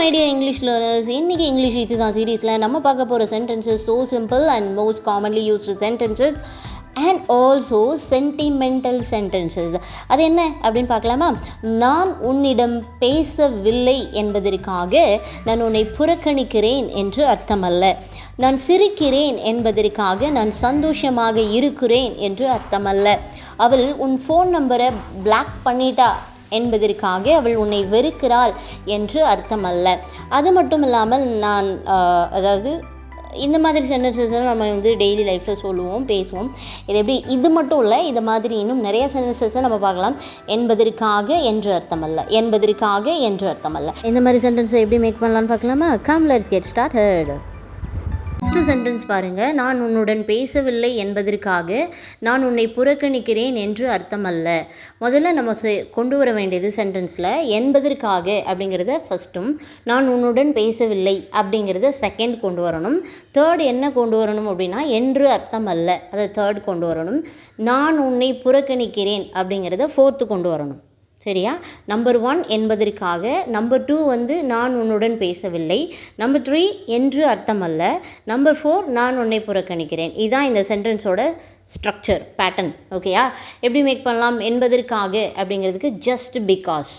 My English learners இன்றைக்கி English easy தான் சீரீஸில் நம்ம பார்க்க போகிற sentences so simple and most commonly used sentences and also sentimental sentences அது என்ன அப்படின்னு பார்க்கலாமா? நான் உன்னிடம் பேசவில்லை என்பதற்காக நான் உன்னை புறக்கணிக்கிறேன் என்று அர்த்தமல்ல. நான் சிரிக்கிறேன் என்பதற்காக நான் சந்தோஷமாக இருக்கிறேன் என்று அர்த்தமல்ல. அவள் உன் ஃபோன் நம்பரை பிளாக் பண்ணிட்டா என்பதற்காக அவள் உன்னை வெறுக்கிறாள் என்று அர்த்தமல்ல. அது மட்டும் இல்லாமல் நான் அதாவது இந்த மாதிரி சென்டென்சஸ்லாம் நம்ம வந்து டெய்லி லைஃப்பில் சொல்லுவோம் பேசுவோம். இது எப்படி? இது மட்டும் இல்லை இது மாதிரி இன்னும் நிறைய சென்டென்சஸை நம்ம பார்க்கலாம். என்பதற்காக என்று அர்த்தமல்ல. என்பதற்காக என்று அர்த்தமல்ல. இந்த மாதிரி சென்டென்ஸை எப்படி மேக் பண்ணலாம்னு பார்க்கலாமா? Come let's get start first sentence பாருங்கள் நான் உன்னுடன் பேசவில்லை என்பதற்காக நான் உன்னை புறக்கணிக்கிறேன் என்று அர்த்தமல்ல. முதல்ல நம்ம செ- கொண்டு வர வேண்டியது சென்டென்ஸில் என்பதற்காக அப்படிங்கிறத ஃபஸ்ட்டும் நான் உன்னுடன் பேசவில்லை அப்படிங்கிறத செகண்ட் கொண்டு வரணும். தேர்ட் என்ன கொண்டு வரணும் அப்படின்னா என்று அர்த்தமல்ல. அதை தேர்ட் கொண்டு வரணும். நான் உன்னை புறக்கணிக்கிறேன் அப்படிங்கிறத ஃபோர்த்து கொண்டு வரணும். சரியா? நம்பர் ஒன் என்பதற்காக நம்பர் டூ வந்து நான் உன்னுடன் பேசவில்லை. நம்பர் த்ரீ என்று அர்த்தமல்ல. நம்பர் ஃபோர் நான் உன்னை புறக்கணிக்கிறேன். இதுதான் இந்த சென்டென்ஸோட ஸ்ட்ரக்சர் பேட்டர்ன் ஓகேயா எப்படி மேக் பண்ணலாம்? என்பதற்காக அப்படிங்கிறதுக்கு ஜஸ்ட் பிகாஸ்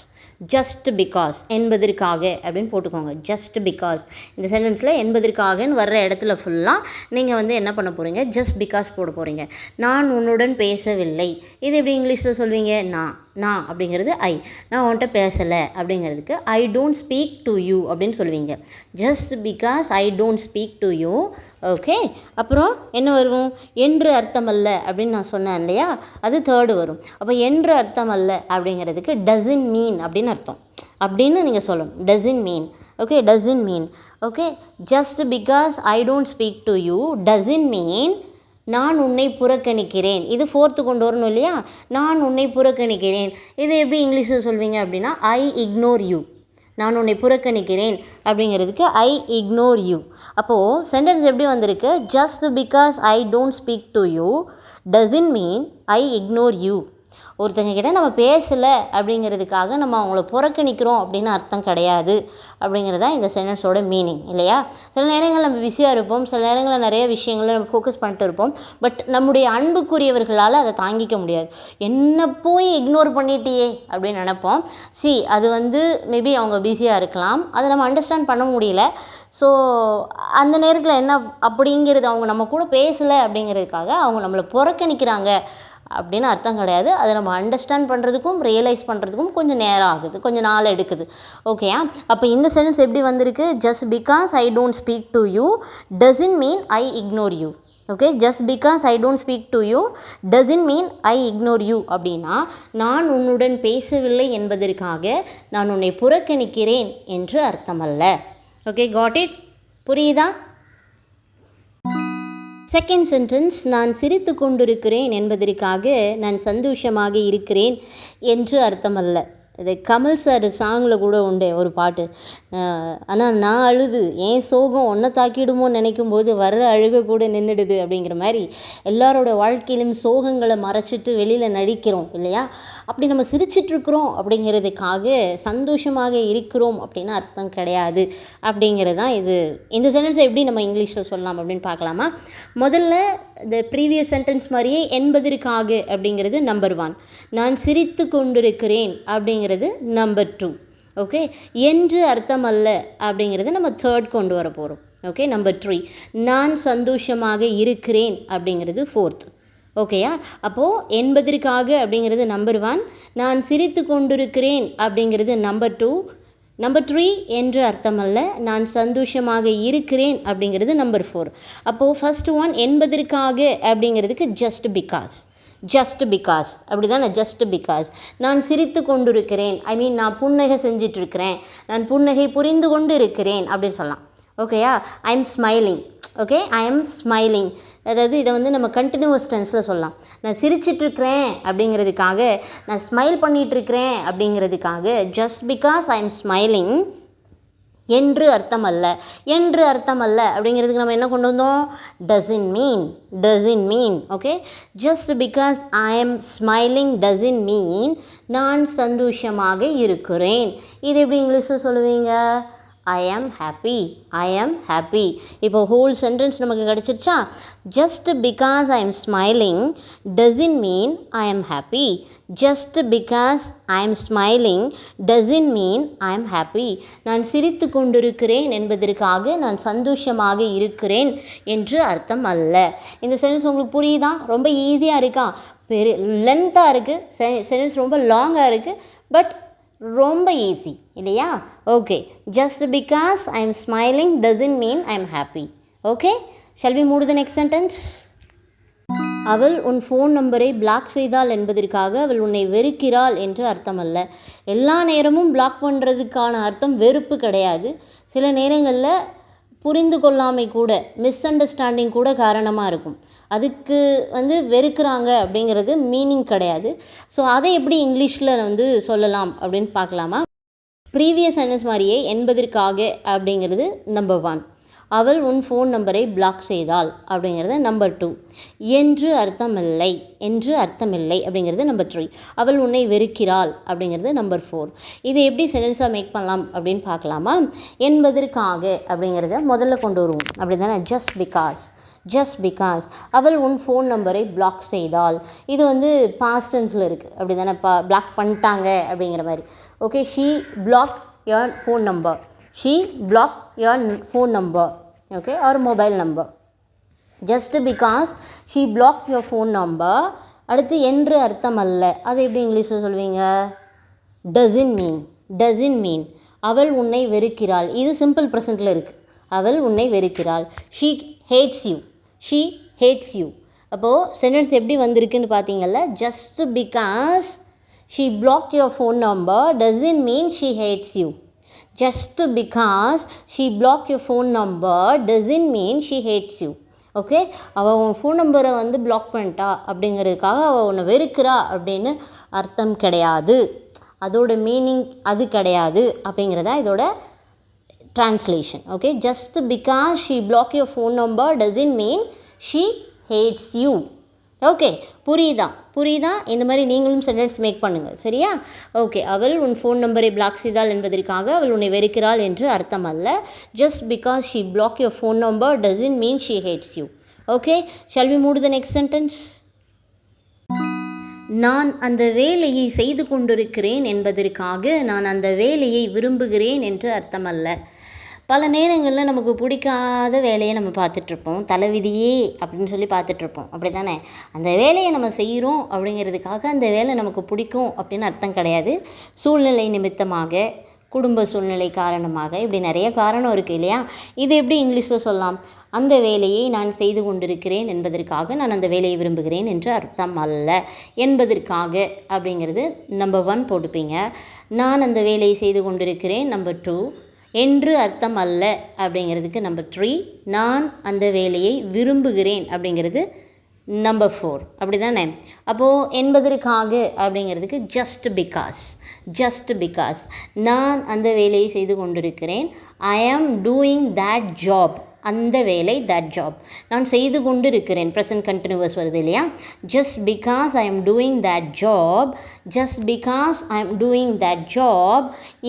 ஜஸ்ட் பிகாஸ் என்பதற்காக அப்படின்னு போட்டுக்கோங்க. ஜஸ்ட் பிகாஸ் இந்த சென்டென்ஸில் என்பதற்காகன்னு வர்ற இடத்துல ஃபுல்லாக நீங்கள் வந்து என்ன பண்ண போகிறீங்க ஜஸ்ட் பிகாஸ் போட போகிறீங்க நான் உன்னுடன் பேசவில்லை. இது எப்படி இங்கிலீஷில் சொல்வீங்க? நான் நான் அப்படிங்கிறது ஐ நான் உன்கிட்ட பேசலை அப்படிங்கிறதுக்கு I don't speak to you அப்படின்னு சொல்லுவீங்க. Just because I don't speak to you okay அப்புறம் என்ன வரும்? என்று அர்த்தமல்ல அப்படின்னு நான் சொன்னேன் இல்லையா? அது தேர்டு வரும். அப்போ என்று அர்த்தமல்ல அப்படிங்கிறதுக்கு டசின் மீன் அப்படின்னு அர்த்தம். அப்படின்னு நீங்கள் சொல்லணும். Doesn't mean okay doesn't mean okay just because I don't speak to you doesn't mean நான் உன்னை புறக்கணிக்கிறேன். இது ஃபோர்த்து கொண்டு வரணும் இல்லையா? நான் உன்னை புறக்கணிக்கிறேன். இது எப்படி இங்கிலீஷில் சொல்வீங்க அப்படின்னா ஐ இக்னோர் யூ நான் உன்னை புறக்கணிக்கிறேன் அப்படிங்கிறதுக்கு ஐ இக்னோர் யூ அப்போது சென்டென்ஸ் எப்படி வந்திருக்கு? Just because I don't speak to you doesn't mean I ignore you ஒருத்தங்க கிட்ட நம்ம பேசலை அப்படிங்கிறதுக்காக நம்ம அவங்கள புறக்கணிக்கிறோம் அப்படின்னு அர்த்தம் கிடையாது அப்படிங்கிறது தான் இந்த சென்டென்ஸோட மீனிங் இல்லையா? சில நேரங்களில் நம்ம பிஸியாக இருப்போம் சில நேரங்களில் நிறைய விஷயங்களை நம்ம ஃபோக்கஸ் பண்ணிட்டு இருப்போம் பட் நம்முடைய அன்புக்குரியவர்களால் அதை தாங்கிக்க முடியாது. என்ன போய் இக்னோர் பண்ணிட்டியே அப்படின்னு நினைப்போம். சி அது வந்து மேபி அவங்க பிஸியாக இருக்கலாம். அதை நம்ம அண்டர்ஸ்டாண்ட் பண்ண முடியல. ஸோ அந்த நேரத்தில் என்ன அப்படிங்கிறது அவங்க நம்ம கூட பேசலை அப்படிங்கிறதுக்காக அவங்க நம்மளை புறக்கணிக்கிறாங்க அப்படின்னு அர்த்தம் கிடையாது. அதை நம்ம அண்டர்ஸ்டாண்ட் பண்ணுறதுக்கும் ரியலைஸ் பண்ணுறதுக்கும் கொஞ்சம் நேரம் ஆகுது. கொஞ்சம் நாள் எடுக்குது. ஓகேயா அப்போ இந்த சென்டென்ஸ் எப்படி வந்திருக்கு? Just because I don't speak to you doesn't mean I ignore you okay just because I don't speak to you doesn't mean I ignore you அப்படின்னா நான் உன்னுடன் பேசவில்லை என்பதற்காக நான் உன்னை புறக்கணிக்கிறேன் என்று அர்த்தமல்ல. ஓகே காட் இட் புரியுதா? செகண்ட் சென்டென்ஸ் நான் சிரித்து கொண்டிருக்கிறேன் என்பதற்காக நான் சந்தோஷமாக இருக்கிறேன் என்று அர்த்தமல்ல. இது கமல் சார் சாங்கில் கூட உண்டு ஒரு பாட்டு. ஆனால் நான் அழுது. ஏன் சோகம் ஒன்றை தாக்கிடுமோன்னு நினைக்கும் போது வர்ற அழுக கூட நின்றுடுது அப்படிங்கிற மாதிரி எல்லாரோட வாழ்க்கையிலும் சோகங்களை மறைச்சிட்டு வெளியில் நடிக்கிறோம் இல்லையா? அப்படி நம்ம சிரிச்சிட்ருக்குறோம் அப்படிங்கிறதுக்காக சந்தோஷமாக இருக்கிறோம் அப்படின்னு அர்த்தம் கிடையாது அப்படிங்கிறது தான் இது. இந்த சென்டென்ஸை எப்படி நம்ம இங்கிலீஷில் சொல்லலாம் அப்படின்னு பார்க்கலாமா? முதல்ல இந்த ப்ரீவியஸ் சென்டென்ஸ் மாதிரியே என்பதற்காக அப்படிங்கிறது நம்பர் ஒன் நான் சிரித்து கொண்டிருக்கிறேன் அப்படிங்கிறது நம்பர் டூ ஓகே என்று அர்த்தம் அல்ல அப்படிங்கிறது நம்ம தேர்ட் கொண்டு வர போகிறோம் ஓகே நம்பர் த்ரீ நான் சந்தோஷமாக இருக்கிறேன் அப்படிங்கிறது ஃபோர்த் ஓகேயா அப்போது என்பதற்காக அப்படிங்கிறது நம்பர் ஒன் நான் சிரித்து கொண்டிருக்கிறேன் அப்படிங்கிறது நம்பர் டூ நம்பர் த்ரீ என்று அர்த்தமல்ல. நான் சந்தோஷமாக இருக்கிறேன் அப்படிங்கிறது நம்பர் ஃபோர் அப்போது ஃபர்ஸ்ட் ஒன் என்பதற்காக அப்படிங்கிறதுக்கு ஜஸ்ட் பிகாஸ் ஜஸ்ட் பிகாஸ் அப்படி தானே ஜஸ்ட் பிகாஸ் நான் சிரித்து கொண்டிருக்கிறேன். ஐ மீன் நான் புன்னகை செஞ்சிட்ருக்கிறேன் நான் புன்னகை புரிந்து கொண்டு இருக்கிறேன் அப்படின்னு சொல்லலாம். ஓகேயா I am smiling okay I am smiling அதாவது இதை வந்து நம்ம கண்டினியூஸ் டென்ஸில் சொல்லலாம். நான் சிரிச்சிட்ருக்கிறேன் அப்படிங்கிறதுக்காக நான் ஸ்மைல் பண்ணிகிட்ருக்கிறேன் அப்படிங்கிறதுக்காக just because I am smiling என்று அர்த்தம் அல்ல என்று அர்த்தம் அல்ல அப்படிங்கிறதுக்கு நம்ம என்ன கொண்டு வந்தோம்? Doesn't mean doesn't mean okay just because I am smiling doesn't mean நான் சந்தோஷமாக இருக்கிறேன். இது எப்படி இங்கிலீஷில் சொல்லுவீங்க? ஐ am happy I am happy இப்போ ஹோல் சென்டென்ஸ் நமக்கு கிடச்சிருச்சா? Just because I am smiling doesn't mean I am happy just because I am smiling doesn't mean I am happy நான் சிரித்து கொண்டிருக்கிறேன் என்பதற்காக நான் சந்தோஷமாக இருக்கிறேன் என்று அர்த்தம் அல்ல. இந்த சென்டென்ஸ் உங்களுக்கு புரியுதா? ரொம்ப ஈஸியாக இருக்கா? பெரிய லென்த்தாக இருக்குது சென்டென்ஸ் ரொம்ப லாங்காக இருக்குது பட் ரொம்ப ஈஸி இல்லையா? Okay just because I am smiling doesn't mean I am happy okay shall we move the next sentence அவள் உன் ஃபோன் நம்பரை பிளாக் செய்தாள் என்பதற்காக அவள் உன்னை வெறுக்கிறாள் என்று அர்த்தம் அல்ல எல்லா நேரமும் பிளாக் பண்ணுறதுக்கான அர்த்தம் வெறுப்பு கிடையாது. சில நேரங்களில் புரிந்து கொள்ளாமை கூட மிஸ் அண்டர்ஸ்டாண்டிங் கூட காரணமாக இருக்கும். அதுக்கு வந்து வெறுக்கிறாங்க அப்படிங்கிறது மீனிங் கிடையாது. ஸோ அதை எப்படி இங்கிலீஷில் வந்து சொல்லலாம் அப்படின்னு பார்க்கலாமா? ப்ரீவியஸ் சென்டென்ஸ் மாதிரியே என்பதற்காக அப்படிங்கிறது நம்பர் ஒன் அவள் உன் ஃபோன் நம்பரை பிளாக் செய்தாள் அப்படிங்கிறது நம்பர் டூ என்று அர்த்தமில்லை என்று அர்த்தமில்லை அப்படிங்கிறது நம்பர் த்ரீ அவள் உன்னை வெறுக்கிறாள் அப்படிங்கிறது நம்பர் ஃபோர் இதை எப்படி சென்டென்ஸாக மேக் பண்ணலாம் அப்படின்னு பார்க்கலாமா? என்பதற்காக அப்படிங்கிறத முதல்ல கொண்டு வருவோம். அப்படி தானே ஜஸ்ட் பிகாஸ் ஜஸ்ட் பிகாஸ் அவள் உன் ஃபோன் நம்பரை பிளாக் செய்தால் இது வந்து பாஸ்டன்ஸில் இருக்குது அப்படி தானே பா பிளாக் பண்ணிட்டாங்க அப்படிங்கிற மாதிரி. Okay she block your phone number she block your phone number okay or mobile number just because she block your phone number அடுத்து என்று அர்த்தம் அல்ல. அது எப்படி இங்கிலீஷில் சொல்வீங்க? டசின் மீன் டசின் மீன் அவள் உன்னை வெறுக்கிறாள். இது சிம்பிள் ப்ரெசண்ட்டில் இருக்குது அவள் உன்னை வெறுக்கிறாள். She hates you she hates you அப்போது சென்டென்ஸ் எப்படி வந்திருக்குன்னு பார்த்தீங்கல்ல just because she block your phone number doesn't mean she hates you just because she block your phone number doesn't mean she hates you okay அவள் உன் phone நம்பரை வந்து black பண்ணிட்டா அப்படிங்கிறதுக்காக அவள் உன்னை வெறுக்கிறா அப்படின்னு அர்த்தம் கிடையாது. அதோட மீனிங் அது கிடையாது அப்படிங்கிறதா இதோட translation okay just because she block your phone number doesn't mean she hates you okay புரியுதா? புரியுதா? இந்த மாதிரி நீங்களும் சென்டென்ஸ் மேக் பண்ணுங்கள் சரியா? ஓகே அவள் உன் ஃபோன் நம்பரை பிளாக் செய்தாள் என்பதற்காக அவள் உன்னை வெறுக்கிறாள் என்று அர்த்தம் அல்ல. Just because she block your phone number doesn't mean she hates you okay shall we move the next sentence நான் அந்த வேலையை செய்து கொண்டிருக்கிறேன் என்பதற்காக நான் அந்த வேலையை விரும்புகிறேன் என்று அர்த்தமல்ல பல நேரங்களில் நமக்கு பிடிக்காத வேலையை நம்ம பார்த்துட்ருப்போம். தலைவிதியே அப்படின்னு சொல்லி பார்த்துட்ருப்போம். அப்படி தானே அந்த வேலையை நம்ம செய்கிறோம் அப்படிங்கிறதுக்காக அந்த வேலை நமக்கு பிடிக்கும் அப்படின்னு அர்த்தம் கிடையாது. சூழ்நிலை நிமித்தமாக குடும்ப சூழ்நிலை காரணமாக இப்படி நிறைய காரணம் இருக்குது இல்லையா? இது எப்படி இங்கிலீஷில் சொல்லலாம்? அந்த வேலையை நான் செய்து கொண்டிருக்கிறேன் என்பதற்காக நான் அந்த வேலையை விரும்புகிறேன் என்று அர்த்தம் அல்ல. என்பதற்காக அப்படிங்கிறது நம்பர் ஒன் போட்டுப்பீங்க. நான் அந்த வேலையை செய்து கொண்டிருக்கிறேன் நம்பர் டூ என்று அர்த்தம் அல்ல அப்படிங்கிறதுக்கு நம்பர் த்ரீ நான் அந்த வேலையை விரும்புகிறேன் அப்படிங்கிறது நம்பர் ஃபோர் அப்படி தானே அப்போது என்பதற்காக அப்படிங்கிறதுக்கு ஜஸ்ட் பிகாஸ் ஜஸ்ட் பிகாஸ் நான் அந்த வேலையை செய்து கொண்டிருக்கிறேன். ஐ ஆம் டூயிங் தேட் ஜாப் அந்த வேலை தட் ஜாப் நான் செய்து கொண்டு இருக்கிறேன் ப்ரெசன்ட் கண்டினியூவஸ் வருது இல்லையா? Just because I am doing that job just because I am doing that job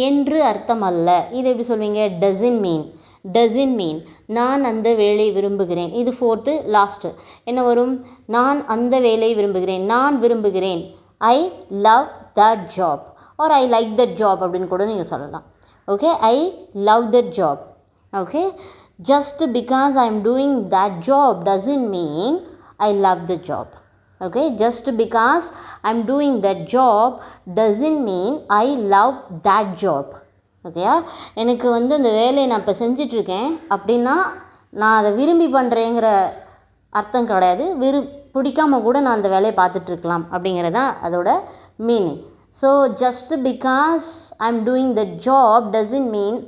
என்று அர்த்தம் அல்ல. இது எப்படி சொல்வீங்க? டசின் மீன் டசின் மீன் நான் அந்த வேலை விரும்புகிறேன். இது ஃபோர்த்து லாஸ்ட்டு என்ன வரும்? நான் அந்த வேலை விரும்புகிறேன். நான் விரும்புகிறேன். I love that job or I like that job அப்படின்னு கூட நீங்கள் சொல்லலாம். Okay I love that job okay just because I am doing that job doesn't mean I love the job okay just because I am doing that job doesn't mean I love that job ஓகேயா எனக்கு வந்து அந்த வேலையை நான் இப்போ செஞ்சிட்ருக்கேன் அப்படின்னா நான் அதை விரும்பி பண்ணுறேங்கிற அர்த்தம் கிடையாது. விரு பிடிக்காம கூட நான் அந்த வேலையை பார்த்துட்ருக்கலாம் அப்படிங்கிறது தான் அதோட meaning so just because I am doing the job doesn't mean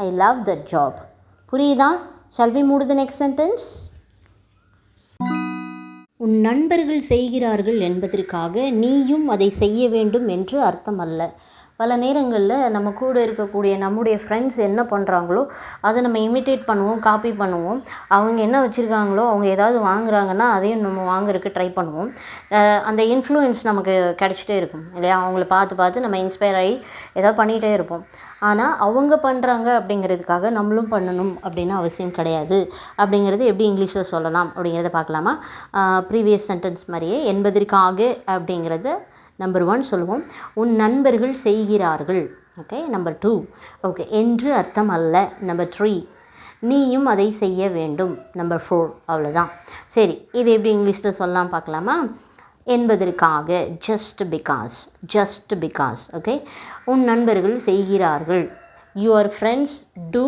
I love that job புரியுதா? Shall we move the next sentence உன் நண்பர்கள் செய்கிறார்கள் என்பதற்காக நீயும் அதை செய்ய வேண்டும் என்று அர்த்தம் அல்ல பல நேரங்களில் நம்ம கூட இருக்கக்கூடிய நம்முடைய ஃப்ரெண்ட்ஸ் என்ன பண்ணுறாங்களோ அதை நம்ம இமிட்டேட் பண்ணுவோம் காப்பி பண்ணுவோம். அவங்க என்ன வச்சுருக்காங்களோ அவங்க ஏதாவது வாங்குறாங்கன்னா அதையும் நம்ம வாங்குறதுக்கு ட்ரை பண்ணுவோம். அந்த இன்ஃப்ளூயன்ஸ் நமக்கு கிடச்சிட்டே இருக்கும் இல்லையா? அவங்கள பார்த்து பார்த்து நம்ம இன்ஸ்பயர் ஆகி ஏதாவது பண்ணிகிட்டே இருப்போம். ஆனால் அவங்க பண்ணுறாங்க அப்படிங்கிறதுக்காக நம்மளும் பண்ணணும் அப்படின்னு அவசியம் கிடையாது. அப்படிங்கிறது எப்படி இங்கிலீஷில் சொல்லலாம் அப்படிங்கிறத பார்க்கலாமா? ப்ரீவியஸ் சென்டென்ஸ் மாதிரியே என்பதற்காக அப்படிங்கிறத நம்பர் ஒன் சொல்லுவோம். உன் நண்பர்கள் செய்கிறார்கள். ஓகே நம்பர் டூ ஓகே என்று அர்த்தம் அல்ல. நம்பர் த்ரீ நீயும் அதை செய்ய வேண்டும். நம்பர் ஃபோர் அவ்வளோதான் சரி இது எப்படி இங்கிலீஷில் சொல்லலாம் பார்க்கலாமா? என்பதற்காக just because just because okay உன் நண்பர்கள் செய்கிறார்கள். Your friends do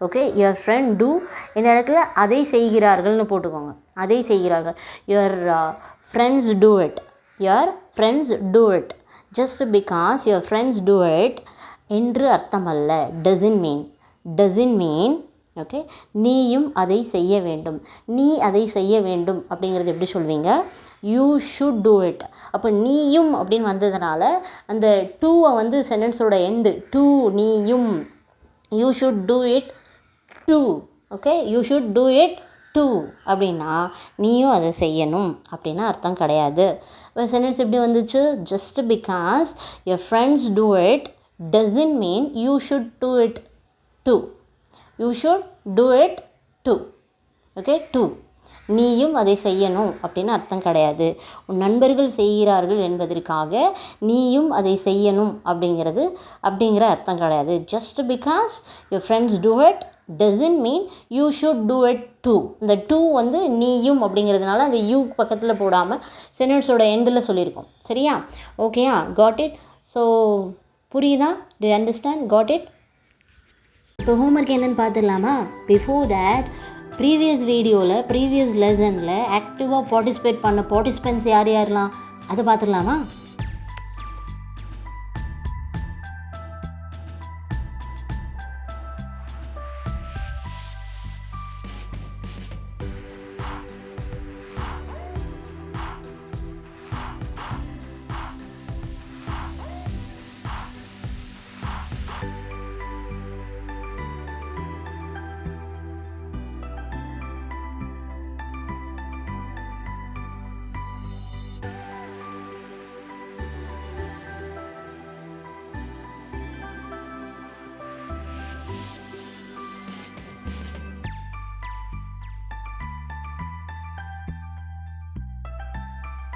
okay your friend do இந்த இடத்துல அதை செய்கிறார்கள்னு போட்டுக்கோங்க. அதை செய்கிறார்கள். Your friends do it your friends do it just because your friends do it என்று அர்த்தமல்ல. Doesn't mean doesn't mean okay நீயும் அதை செய்ய வேண்டும். நீ அதை செய்ய வேண்டும் அப்படிங்கிறது எப்படி சொல்வீங்க? யூ ஷுட் டூ இட் அப்போ நீயும் அப்படின்னு வந்ததுனால அந்த டூவை வந்து சென்டென்ஸோட எண்டு டூ நீயும் you should do it too okay you should do it too அப்படின்னா நீயும் அதை செய்யணும் அப்படின்னா அர்த்தம் கிடையாது. சென்டென்ஸ் எப்படி வந்துச்சு? Just because your friends do it doesn't mean you should do it too you should do it too okay too நீயும் அதை செய்யணும் அப்படின்னு அர்த்தம் கிடையாது. உன் நண்பர்கள் செய்கிறார்கள் என்பதற்காக நீயும் அதை செய்யணும் அப்படிங்கிறது அப்படிங்கிற அர்த்தம் கிடையாது. Just because your friends do it doesn't mean you should do it too இந்த டூ வந்து நீயும் அப்படிங்கிறதுனால அந்த யூ பக்கத்தில் போடாமல் சென்டென்ஸோட எண்டில் சொல்லியிருக்கோம். சரியா? ஓகேயா காட் இட் ஸோ புரியுதா? டு அண்டர்ஸ்டாண்ட் காட் இட் இப்போ ஹோம்ஒர்க் என்னென்னு பார்த்துடலாமா? பிஃபோர் தேட் ப்ரீவியஸ் வீடியோவில் ப்ரீவியஸ் லெசனில் ஆக்டிவாக பார்ட்டிசிபேட் பண்ண பார்ட்டிசிபென்ட்ஸ் யார் யாரெல்லாம்? அதை பார்த்துடலாமா?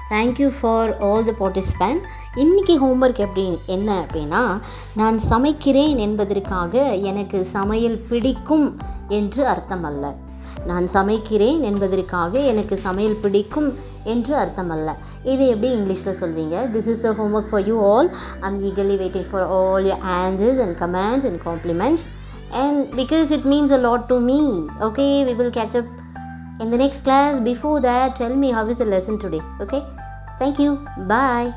Thank you for all the participant இன்றைக்கி ஹோம்ஒர்க் எப்படி என்ன அப்படின்னா நான் சமைக்கிறேன் என்பதற்காக எனக்கு சமையல் பிடிக்கும் என்று அர்த்தம் அல்ல நான் சமைக்கிறேன் என்பதற்காக எனக்கு சமையல் பிடிக்கும் என்று அர்த்தம் அல்ல இது எப்படி இங்கிலீஷில் சொல்வீங்க? This is a homework for you all I'm eagerly waiting for all you answers and comments and compliments and because it means a lot to me okay we will catch up in the next class. Before that tell me how is the lesson today okay? Thank you. Bye